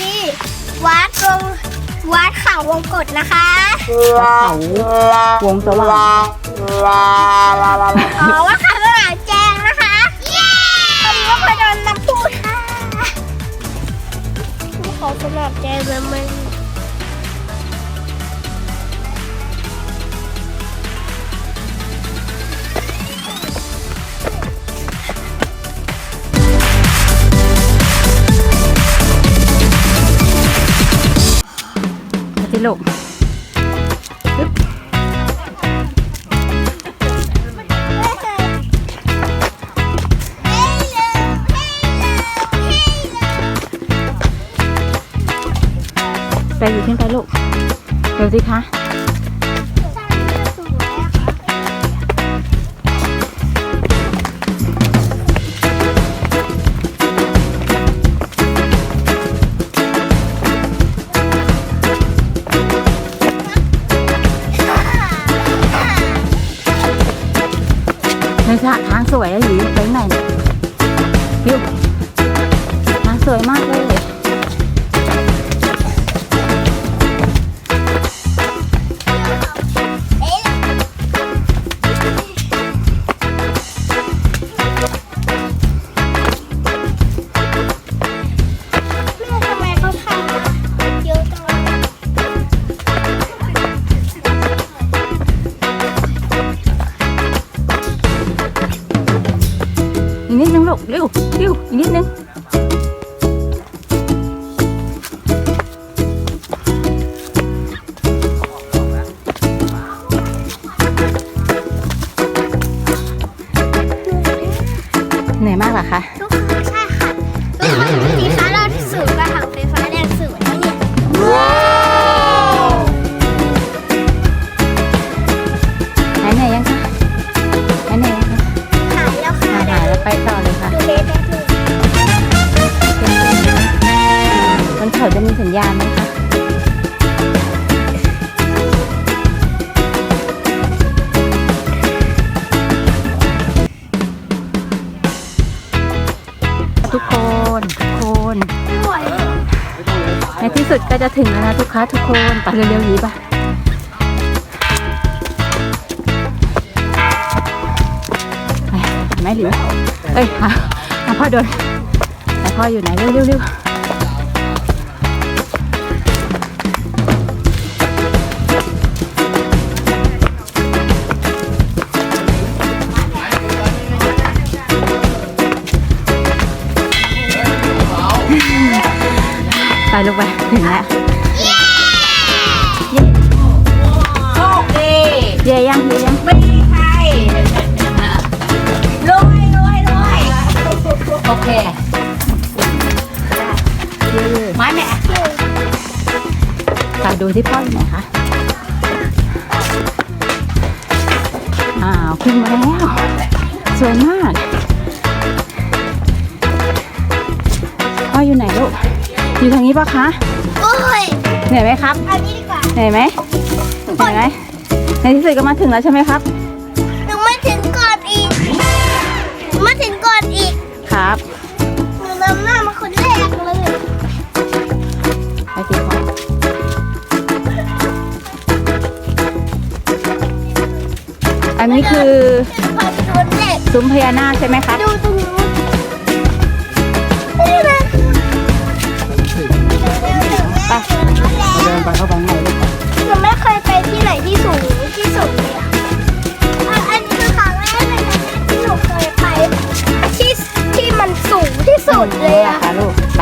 ที่วัดวงวัดเขาวงกฏนะคะเขาวงสว่างอ๋อวัดเขาสนามแจงนะคะ เย้ตอนนี้ก็โดนน้ำพุค่ะภูเขาสนามแจงมัน มันมาสิลูกปึ๊บไปอยู่ขึ้นไปลูกเดี๋ยวสิคะ สระทางสวยอะหยีไปไหนเนี่ยยิวทางสวยมากเลย เหรอคะ ทุ ถึงแล้วนะทุกค้าทุกคน ไปเร็วๆนี้ปะไปเห็นไหมหลิวเอ้ยหาหาพ่อโดนไหนพ่ออยู่ไหน เร็วๆเร็วไปลูกไปถึงแล้ว เย่ยังเย่ยังไม่มีใครรวยรวยรวยโอเคเย่ไม้แม่ไปดูที่พ่ออยู่ไหนคะอ้าวขึ้นมาแล้ว สวยมากพ่ออยู่ไหนลูกอยู่ทางนี้ปะคะโอ้ยเหนื่อยไหมครับเอานี้ดีกว่าเหนื่อยไหมเหนื่อยไหม ในที่สุดก็มาถึงแล้วใช่ไหมครับ หนูมาถึงก่อนอีกหนูมาถึงก่อนอีก ครับหนูนำหน้ามาคนแรกเลยไปสิพ่ออันนี้คือพอไปโดนเด็กซุ้มพญานาคใช่ไหมครับ ดูตรงนู้นนี่นะไป เดินไปเข้าไปข้างในลูก สุดเลยอะค่ะลูกไป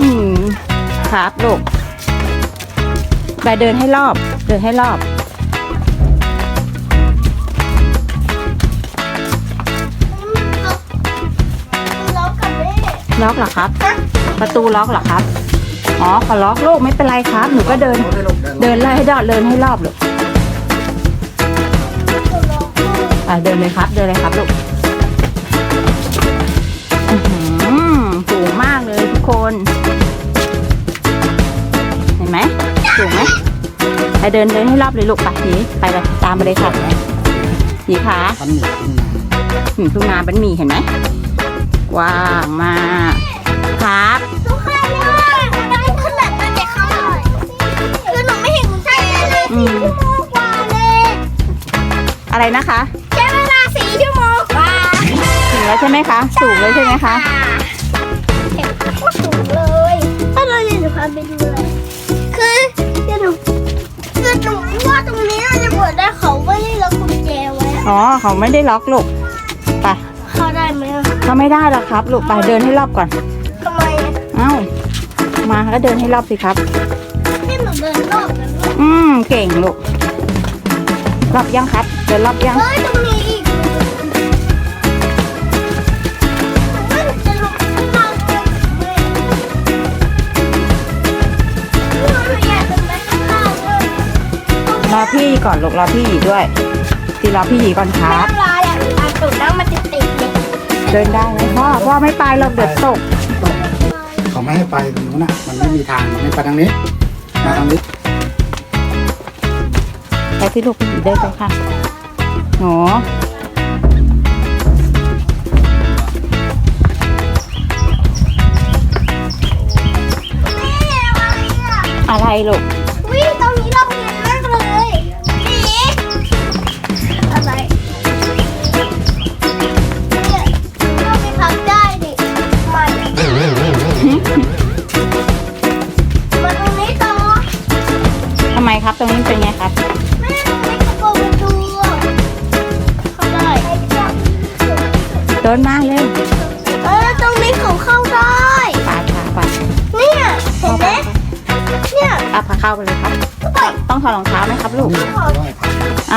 อืมครับลูกไปเดินให้รอบ เดินให้รอบล็อกกับแม่ล็อกเหรอครับ ประตูล็อกเหรอครับ อ๋อขอล็อกลูกไม่เป็นไรครับ หนูก็เดิน เดินไล่ให้ดอดเดินให้รอบลูกอะเดินเลยครับ เดินเลยครับลูกสูงมากเลยทุกคน เห็นไหมสูงไหมไปเดินเดินให้รอบเลยลูกไปนี้ไปเลยตามไปเลยค่ะหนีขาหนีทุ่งนาเป็นมีเห็นไหมกว้างมากครับ อะไรนะคะ ใช้เวลาสี่ชั่วโมงกว่าถึงแล้วใช่ไหมคะ สูงเลยใช่ไหมคะ เห็นโคตรสูงเลยถ้าเราเรียนจะพาไปดูเลยคือเดี๋ยวหนูคือหนูว่าตรงนี้เราจะเปิดได้เขาไม่ได้ล็อกกุญแจไว้อะอ๋อเขาไม่ได้ล็อกลูกไปเข้าได้ไหมอะเขาไม่ได้หรอกครับ ลูกไปเดินให้รอบก่อน ทำไมอะเอ้า มาก็เดินให้รอบสิครับ ให้หนูเดินรอบกันด้วยอืมเก่งลูก รอบยังครับ เดินรอบยัง เฮ้ยตรงนี้อีกหนูว่าหนูจะลงข้างล่างเลยไม่หนูอยากลงไปข้างล่างเลยรอพี่ก่อนลูกรอพี่หยีด้วยที่รอพี่หยีก่อนคไม่รับทำลายอะอะตูดนั่งมันติดติดๆเลยเดินได้ไหมพ่อพ่อไม่ไปหรอกเดือดตก เขาไม่ให้ไปตรงนู้นน่ะ มันไม่มีทาง มันไม่ไปทางนี้ มาทางนี้ พี่ลูกพี่หยีเดินไปค่ะหนอะไรอะอะไรลูก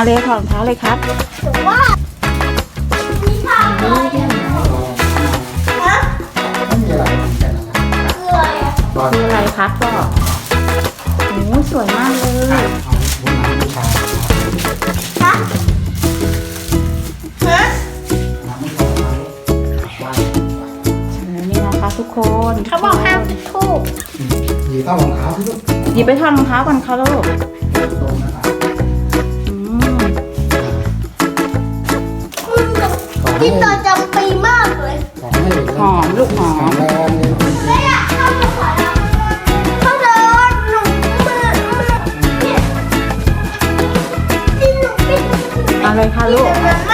เอาเลยถอดรองเท้าเลยครับถือว่ามีทางเลยอะฮะไม่มีอะไรแค่นั้นแหละคืออะไรอะบอลคืออะไรครับก็โอ้สวยมากเลย เอาพวกน้ำผู้ชายฮะฮะน้ำผู้ชายว่านี่นะคะทุกคนเขาบอกห้ามจุดทูบหยีเข้ารองเท้าที่ลูก หยิบไปถอดรองเท้าก่อนค่ะลูก ที่ต่อจำปีมากเลยขอให้เด็กหอมลูกหอม แรงเลยแม่อยากเข้ามาขอเราเขาเดินหนูมือเนี่ยที่หนูปิดเอาเลยค่ะลูกเดิน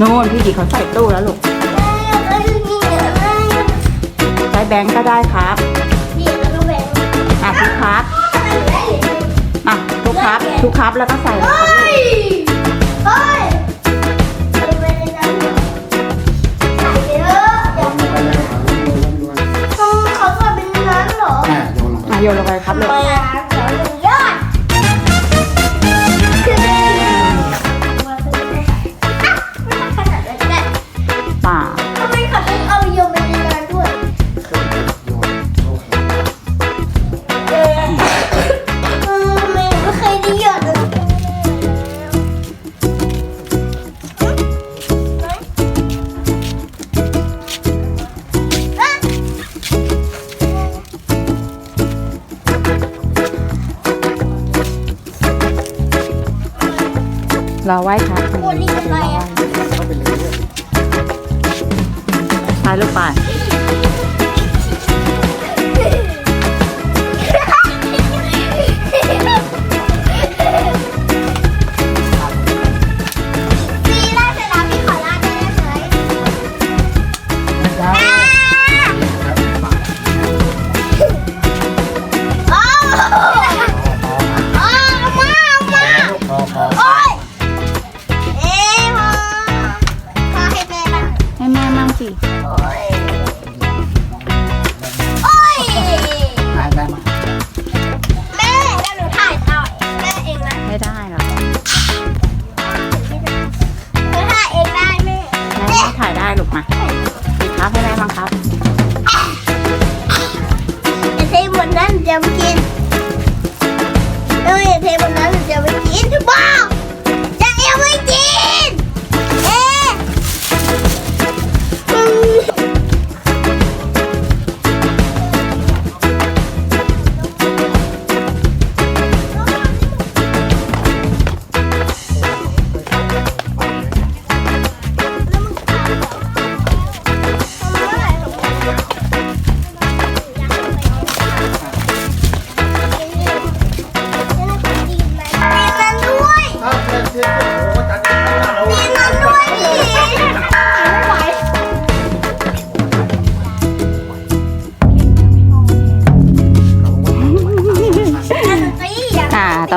นู่นพี่ดีเขาใส่ตู้แล้วลูกแม่อยากได้เรียนแม่อยากใช้แบงก์ก็ได้ครับเรียนแล้วก็แบ่งอะทุกครับทำไมหนูได้เหรียญอะทุกครับทุกครับแล้วก็ใส่เลยครับเฮ้ยเฮ้ยเอาไปในนั้นเหรอใส่เยอะเดี๋ยวไม่ไปเลยครั ป่า ทำไมเขาต้องเอาโยมไปในนั้นด้วยโยนโอเคเออเออทำไมไม่เคยได้หยอดเลยอะเราไหว้ครับ ไปลูกไปปี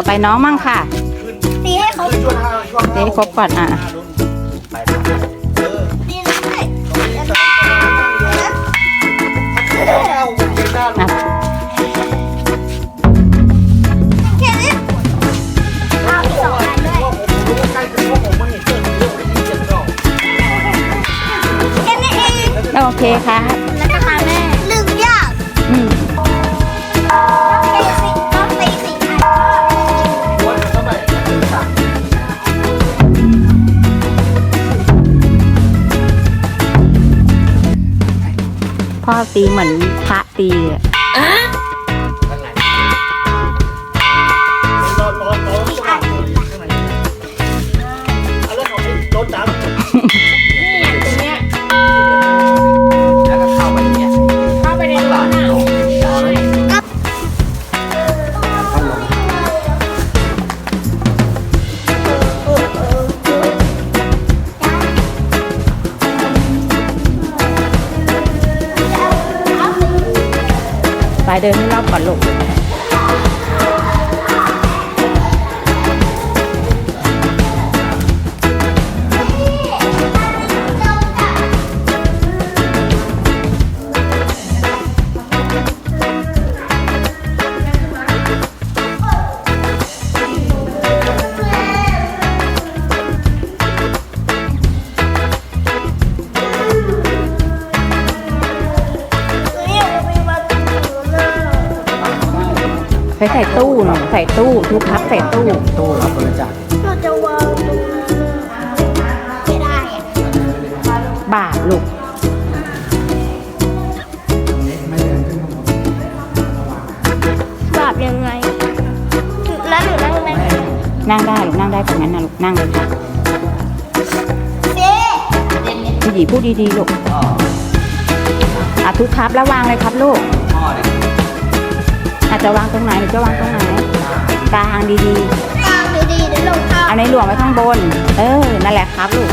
ต่อไปน้องมั่งค่ะตีให้เขาช่วงห้าช่วงเดี๋ยวให้ครบก่อนอะไปนะเออตีด้วยเอาเก็บได้อะแค่นี้เอาอีกสองอันด้วยว่าผมรู้ว่าใกล้จะพวกผมมันเห็นเกิดเรื่องที่เจ็บดอก แค่นี้เอง โอเคค่ะาตีเหมือน ไปเดินให้รอบก่อนลูก ไปใส่ตู้หน่อยใส่ตู้ทุกครับใส่ตู้ตู้รับบริจาคเราจะวางตรงนั้นไม่ได้อะบาทลูกไม่เดินขึ้นข้างบนปรับยังไงแล้วหนูนั่งได้ไหมนั่งได้ลูกนั่งได้ตรงนั้นนะลูกนั่งเลยค่ะเจ๊ผู้หญิงพูดดีๆลูกอะทุกครับแล้ววางเลยครับลูกอาจ จะวางตรงไหนหรือจะวางตรงไหนกลางดีตามดีๆเดี๋ยวลงเท้าๆเอาในหลวงไว้ข้างบน เออ นั่นแหละครับลูก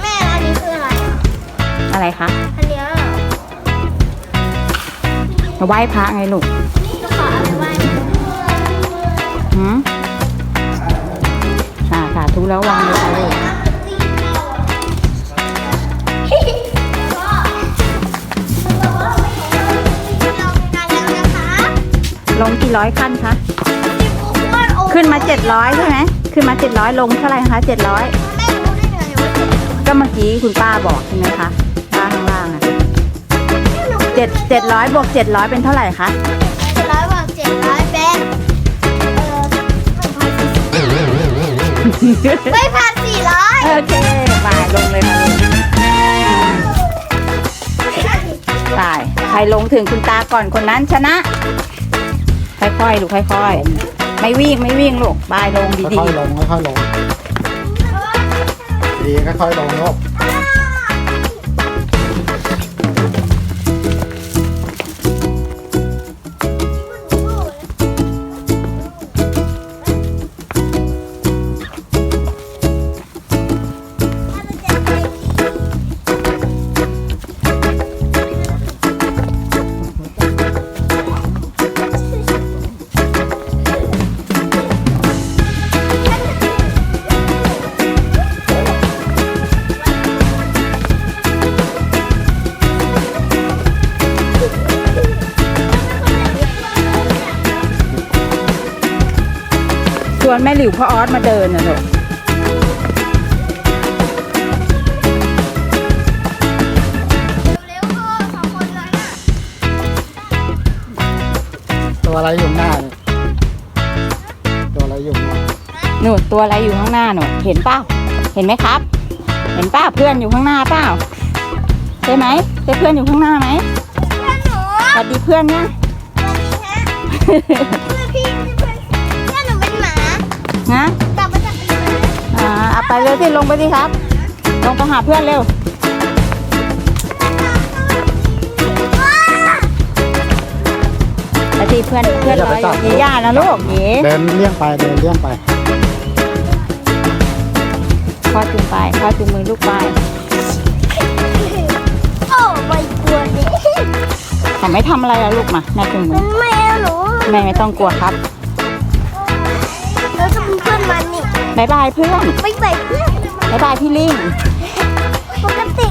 แม่อันนี้คืออะไรอะอะไรคะอันเนี้ยมาไหว้พระไงลูก อ่าสาธุแล้ววางเลยค่ะลูกลงกี่ร้อยขั้นคะ ขึ้นมาเจ็ดร้อยใช่ไหม ขึ้นมาเจ็ดร้อยลงเท่าไหร่คะเจ็ดร้อยก็เมื่อกี้คุณป้าบอกใช่ไหมคะป้าข้างล่างอะเจ็ดเจ็ดร้อยบวกเจ็ดร้อยเป็นเท่าไหร่คะเจ็ดร้อยบวกเจ็ดร้อย ไม่พันสี่ร้อยโอเคไปลงเลยค่ะลูกไปใครลงถึงคุณตาก่อนคนนั้นชนะ ค่อยๆ ลูกค่อย ๆ ไม่วิ่งไม่วิ่งลูกบายลงดีค่อยๆลงค่อยๆลงดีค่อยๆลงลูก แม่หลิวพ่อออสมาเดินนะลูกเร็วๆพ่อสองคนนั้นอะตัวอะไรอยู่ข้างหน้าเนี่ยตัวอะไรอยู่ข้างหน้าหนูตัวอะไรอยู่ข้างหน้าหนูเห็นเปล่าเห็นไหมครับ เห็นเปล่าเพื่อนอยู่ข้างหน้าเปล่าใช่ไหมใช่เพื่อนอยู่ข้างหน้าไหมเพื่อนหนูสวัสดีเพื่อนเนี่ยเพื่อนพี่เนะกลับมาจากเป็นหมาอ่าเอาไปเลยสิลงไปสิครับ ลงไปหาเพื่อนเร็วว้าไปสิเพื่อนเพื่อนเราอยู่ย่านะลูกหยีเดินเลี่ยงไปเดินเลี่ยงไปพ่อจุงไปพ่อจุงมือลูกไปโอ้ไม่กลัวดิแต่ไม่ทำอะไรอะลูกมาแม่จุงมืมัอนแมวหนูแม่ไม่ต้องกลัวครับ มันนี่บายบายเพื่อนไปใส่เพื่อนบายบายพี่ลิงปกติ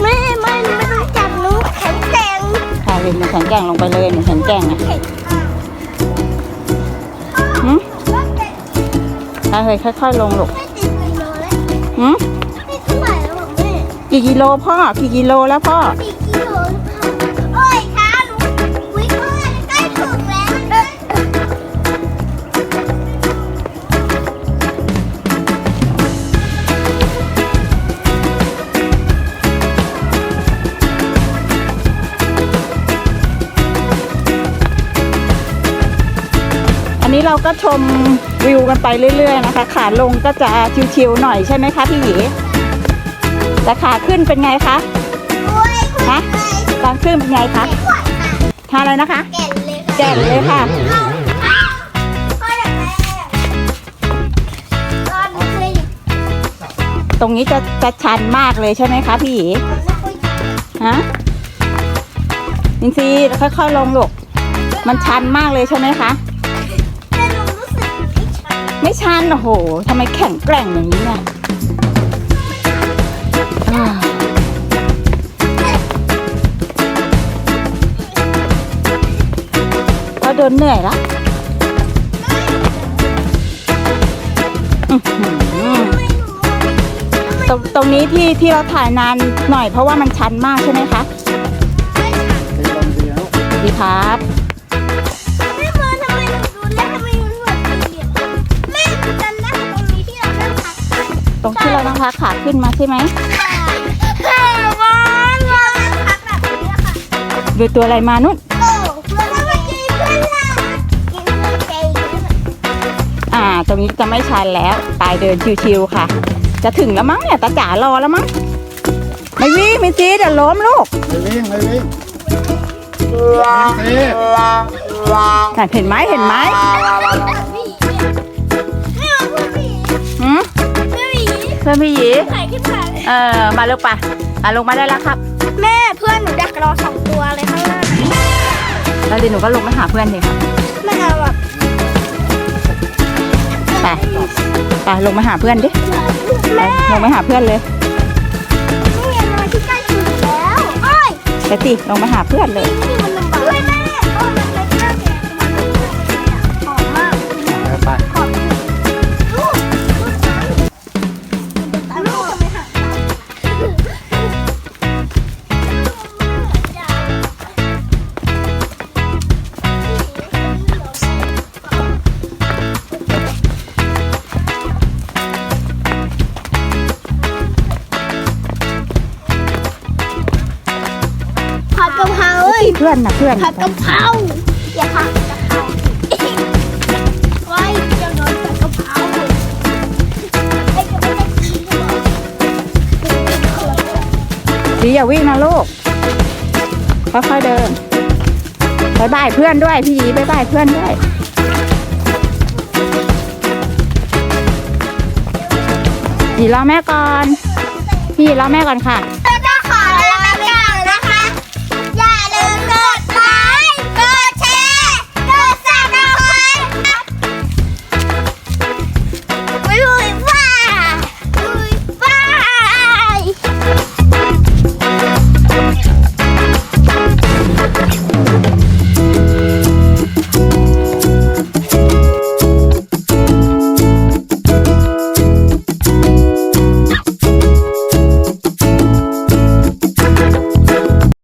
ไม่ไม่ไม่ต้องจับหนูแข็งแกร่งค่ะลิงหนูแข็งแกร่งลงไปเลยหนูแข็งแกร่งอะหืมไปเลยค่อยๆลงลูกไม่ติดกิโลแล้วหืมนี่เท่าไหร่แล้วบอกแม่กี่กิโลพ่อกี่กิโลแล้วพ่อ นนี้เราก็ชมวิวกันไปเรื่อย ๆ นะคะ ขาลงก็จะชิวๆหน่อยใช่ไหมคะพี่หยีแต่ขาขึ้นเป็นไงคะโอ้ยคุณฮะตอนขึ้นเป็นไงคะขวัญค่ะทานอะไรนะคะ แก่นเลยค่ะแก่นเลยค่ะพ่ออยากได้ตอนเคยตรงนี้จะจะชันมากเลยใช่ไหมคะพี่หยีไม่ค่อยฮะอินซีค่อยๆลงลูกมันชันมากเลยใช่ไหมคะแต่หนูรู้สึก ไม่ชันไม่ชันโอ้โหทำไมแข็งแกร่งอย่างนี้เนี่ยอ่าก็เดินเหนื่อยละอื้อหือตรงตรงนี้ที่ที่เราถ่ายนานหน่อยเพราะว่ามันชันมากใช่ไหมคะตีลมดีแล้วดีครับ ตรงที่เราต้องพักขาขึ้นมาใช่ไหมแม่วันเรานั่งพักแบบนี้ค่ะดูตัวอะไรมานุ่นโอ้แล้วก็ไปกินเพื่อนล่ะกินเพื่อนเจกินเพื่อนอ่า ตรงนี้จะไม่ชันแล้วปลายเดินชิวๆค่ะ จะถึงแล้วมั้งเนี่ยตาจ๋ารอแล้วมั้งไม่วิ่งไม่จีเดี๋ยวล้มลูกไม่วิ่งไม่วิ่งตีน่ะเห็นไหมเห็นไหมไม่ เพื่อนพี่หยีถ่ายขึ้นมาเออมาลูกปะอะลงมาได้แล้วครับ แม่เพื่อนหนูดักรอสองตัวเลยข้างหน้าแล้วเดี๋ยวหนูก็ลงไปหาเพื่อนสิครับไม่เอาแบบไปไปลงมาหาเพื่อนดิไปแม่ลงไปหาเพื่อนเลยนี่ไงมาที่ใกล้ถึงแล้วโอ้ยไปสิลงมาหาเพื่อนเลยนี่มันลำบากด้วย พื่อนนะเพื่อนผัดกะเพราอย่าผัดกะเพราไว้เดี๋ยวโดนผัดกะเพราไอ้จะไม่ได้กินหรอกสีอย่าวิ่งนะลูก ค่อยๆเดินบายบายเพื่อนด้วยพี่หยีบายบายเพื่อนด้วยหยีรอแม่ก่อน พี่หยีรอแม่ก่อนค่ะ